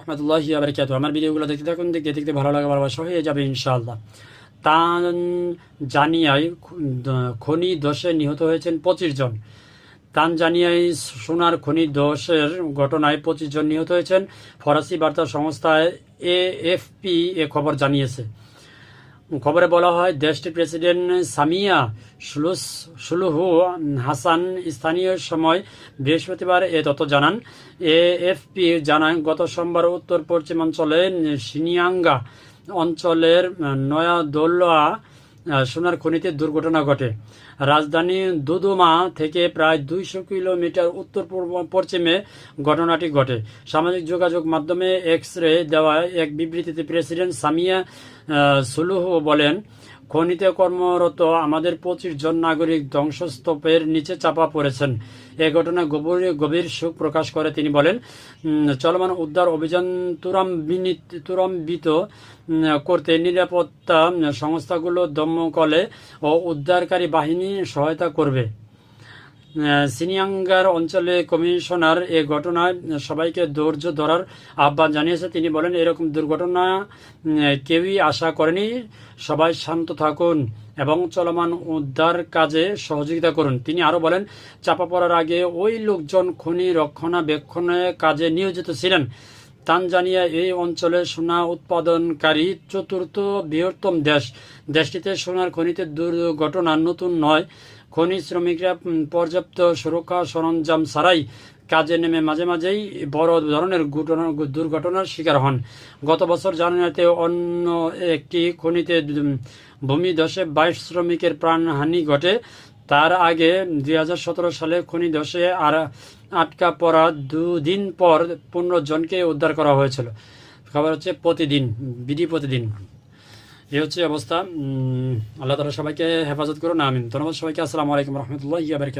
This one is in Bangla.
রহমতুল্লাহ বারকাত আমার ভিডিওগুলো দেখতে থাকুন, দেখতে দেখতে ভালো লাগে, ভালোবাসা হয়ে যাবে ইনশাআল্লাহ। তানজানিয়ায় খনি দোষে নিহত হয়েছেন পঁচিশ জন। তানজানিয়ায় সোনার খনি দোষের ঘটনায় পঁচিশ জন নিহত হয়েছেন। ফরাসি বার্তা সংস্থা এএফপি এ খবর জানিয়েছে। খবরে বলা হয়, দেশটির প্রেসিডেন্ট সামিয়া সুলুস সুলুহু হাসান স্থানীয় সময় বৃহস্পতিবার এ তথ্য জানান। এএফপি জানান গত সোমবার উত্তর পশ্চিমাঞ্চলে সিনিয়াঙ্গা অঞ্চলের নয়াদোল্লা সোনার খনিতে দুর্ঘটনা ঘটে। রাজধানী দুদুমা থেকে প্রায় দুইশো কিলোমিটার উত্তর পূর্ব পশ্চিমে ঘটনাটি ঘটে। সামাজিক যোগাযোগ মাধ্যমে এক্স রে দেওয়া এক বিবৃতিতে প্রেসিডেন্ট সামিয়া সুলুহ বলেন খনিতে কর্মরত আমাদের পঁচিশ জন নাগরিক ধ্বংসস্তূপের নিচে চাপা পড়েছেন। এ ঘটনায় গভীর গভীর শোক প্রকাশ করে, তিনি বলেন চলমান উদ্ধার অভিযান তুরাম্বিত করতে নিরাপত্তা সংস্থাগুলো দমকলে ও উদ্ধারকারী বাহিনী সহায়তা করবে। সিনিয়াঙ্গার অঞ্চলে কমিশনার এ ঘটনায় সবাইকে ধৈর্য ধরার আহ্বান জানিয়েছে। তিনি বলেন, এরকম দুর্ঘটনা কেউই আশা করেনি। সবাই শান্ত থাকুন এবং চলমান উদ্ধার কাজে সহযোগিতা করুন। তিনি আরও বলেন, চাপা পড়ার আগে ওই লোকজন খনি রক্ষণাবেক্ষণে কাজে নিয়োজিত ছিলেন। তানজানিয়া এই অঞ্চলে সোনা উৎপাদনকারী চতুর্থ বৃহত্তম দেশ। দেশটিতে সোনার খনিতে দুর্ঘটনা নতুন নয়। খনি শ্রমিকরা পর্যাপ্ত সুরক্ষা সরঞ্জাম ছাড়াই কাজে নেমে মাঝে মাঝেই বড় ধরনের দুর্ঘটনার শিকার হন। গত বছর জানুয়ারিতে অন্য একটি খনিতে ভূমিধসে বাইশ শ্রমিকের প্রাণহানি ঘটে। তার আগে দু হাজার সতেরো সালে খনি ধসে আর আটকা পড়া দুদিন পর পনেরো জনকে উদ্ধার করা হয়েছিল। খবর হচ্ছে প্রতিদিন, বিডি প্রতিদিন। এই হচ্ছে অবস্থা। আল্লাহ তালা সবাইকে হেফাজত করুন, আমিন। ধন্যবাদ সবাইকে। আসসালামু আলাইকুম রহমতুল্লাহ বারকাত